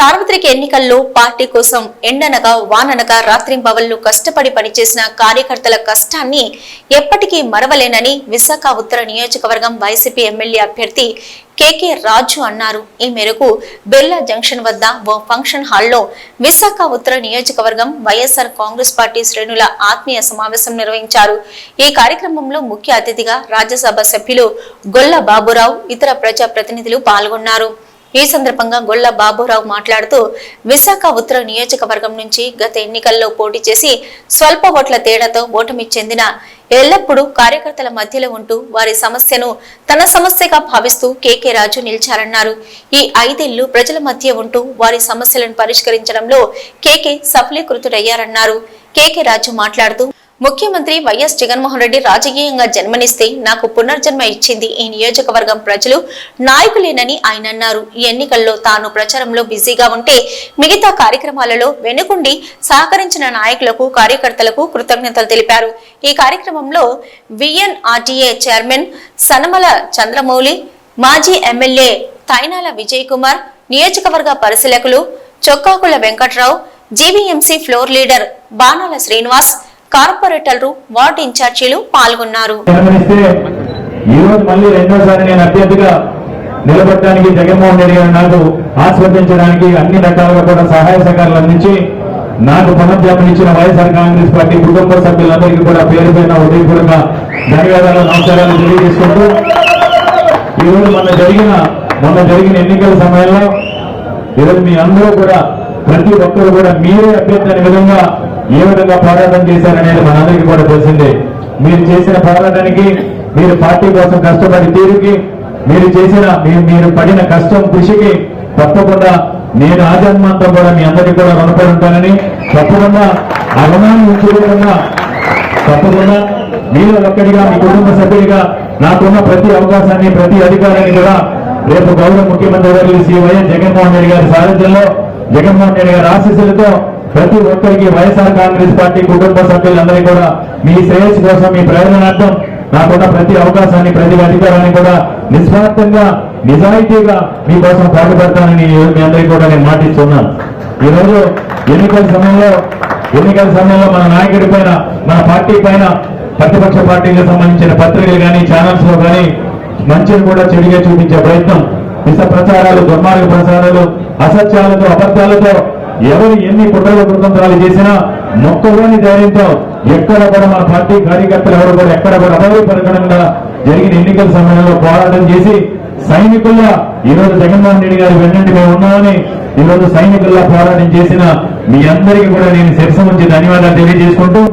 సార్వత్రిక ఎన్నికల్లో పార్టీ కోసం ఎండనగా వాననగా రాత్రింబవళ్ళు కష్టపడి పనిచేసిన కార్యకర్తల కష్టాన్ని ఎప్పటికీ మరవలేనని విశాఖ ఉత్తర నియోజకవర్గం వైసీపీ ఎమ్మెల్యే అభ్యర్థి కేకే రాజు అన్నారు. ఈ మేరకు బెల్లా జంక్షన్ వద్ద ఓ ఫంక్షన్ హాల్లో విశాఖ ఉత్తర నియోజకవర్గం వైఎస్ఆర్ కాంగ్రెస్ పార్టీ శ్రేణుల ఆత్మీయ సమావేశం నిర్వహించారు. ఈ కార్యక్రమంలో ముఖ్య అతిథిగా రాజ్యసభ సభ్యులు గొల్ల బాబురావు ఇతర ప్రజా ప్రతినిధులు పాల్గొన్నారు. ఈ సందర్భంగా గొల్ల బాబురావు మాట్లాడుతూ విశాఖ ఉత్తర నియోజకవర్గం నుంచి గత ఎన్నికల్లో పోటీ చేసి స్వల్ప ఓట్ల తేడాతో ఓటమి చెందిన ఎల్లప్పుడూ కార్యకర్తల మధ్యలో ఉంటూ వారి సమస్యను తన సమస్యగా భావిస్తూ కేకే రాజు నిలిచారన్నారు. ఈ ఐదేళ్ళు ప్రజల మధ్య ఉంటూ వారి సమస్యలను పరిష్కరించడంలో కేకే సఫలీకృతుడయ్యారన్నారు. కేకే రాజు మాట్లాడుతూ ముఖ్యమంత్రి వైఎస్ జగన్మోహన్ రెడ్డి రాజకీయంగా జన్మనిస్తే నాకు పునర్జన్మ ఇచ్చింది ఈ నియోజకవర్గం ప్రజలు. నాయకులేనని ఆయన అన్నారు. ఈ ఎన్నికల్లో తాను ప్రచారంలో బిజీగా ఉంటే మిగతా కార్యక్రమాలలో వెనుకుండి సహకరించిన నాయకులకు కార్యకర్తలకు కృతజ్ఞతలు తెలిపారు. ఈ కార్యక్రమంలో విఎన్ఆర్టీఏ చైర్మన్ సనమల చంద్రమౌళి మాజీ ఎమ్మెల్యే తైనాల విజయ్ కుమార్ నియోజకవర్గ పరిశీలకులు Chokkakula Venkatrao GVMC floor leader Banala Srinivas కార్పొరేటర్లు వార్డు ఇన్ఛార్జీలు పాల్గొన్నారు. గమనిస్తే మళ్ళీ రెండోసారి నేను అభ్యర్థిగా నిలబడటానికి జగన్మోహన్ రెడ్డి గారు నాకు ఆస్వాదించడానికి అన్ని రకాలుగా కూడా సహాయ సహకారాలు అందించి నాకు పునర్జన్మనిచ్చిన వైఎస్ఆర్ కాంగ్రెస్ పార్టీ కుటుంబ సభ్యులందరికీ కూడా పేరు పైన ఉదయపూర్వక ధన్యవాదాలు నమస్కారాలు తెలియజేసుకుంటూ ఈరోజు మొన్న జరిగిన మొన్న జరిగిన ఎన్నికల సమయంలో ఈరోజు మీ అందరూ కూడా ప్రతి ఒక్కరు కూడా మీరే అభ్యర్థి అనే విధంగా ఏ విధంగా పోరాటం చేశారనేది మనందరికీ కూడా తెలిసిందే. మీరు చేసిన పోరాటానికి మీరు పార్టీ కోసం కష్టపడి తీరుకి మీరు చేసిన మీరు పడిన కష్టం కృషికి తప్పకుండా నేను ఆజన్మంతా కూడా మీ అందరికీ కూడా రుణపడి ఉంటానని తప్పకుండా అవమానం రుణాన్ని ఉంచుకోకుండా తప్పకుండా మీరు ఒక్కడిగా మీ కుటుంబ సభ్యుడిగా నాకున్న ప్రతి అవకాశాన్ని ప్రతి అధికారాన్ని కూడా రేపు గౌరవ ముఖ్యమంత్రి గారు శ్రీ వైఎస్ జగన్మోహన్ రెడ్డి గారి సారథ్యంలో జగన్మోహన్ రెడ్డి గారి ఆశీస్సులతో ప్రతి ఒక్కరికి వైఎస్ఆర్ కాంగ్రెస్ పార్టీ కుటుంబ సభ్యులందరికీ కూడా మీ శ్రేయస్సు కోసం మీ ప్రయోజనార్థం నాకున్న ప్రతి అవకాశాన్ని ప్రతి అధికారాన్ని కూడా నిస్వార్థంగా నిజాయితీగా మీకోసం పాటుపడతానని మీ అందరికీ కూడా నేను మాటిస్తున్నాను. ఈరోజు ఎన్నికల సమయంలో ఎన్నికల సమయంలో మన నాయకుడి పైన మన పార్టీ పైన ప్రతిపక్ష పార్టీలకు సంబంధించిన పత్రికలు కానీ ఛానల్స్లో కానీ మంచిని కూడా చెడుగా చూపించే ప్రయత్నం. విష ప్రచారాలు దుర్మార్గ ప్రచారాలు అసత్యాలతో అబద్ధాలతో ఎవరు ఎన్ని కుట్రలు కుతంత్రాలు చేసినా మొక్కలోని ధైర్యంతో ఎక్కడ కూడా మన పార్టీ కార్యకర్తలు ఎవరు కూడా ఎక్కడ కూడా అభయపడకుండా జరిగిన ఎన్నికల సమయంలో పోరాటం చేసి సైనికుల్లా ఈ రోజు జగన్మోహన్ రెడ్డి గారు వెన్నంటి మేము ఉన్నామని ఈ రోజు సైనికుల్లా పోరాటం చేసిన మీ అందరికీ కూడా నేను శిరస ఉంచి ధన్యవాదాలు తెలియజేసుకుంటూ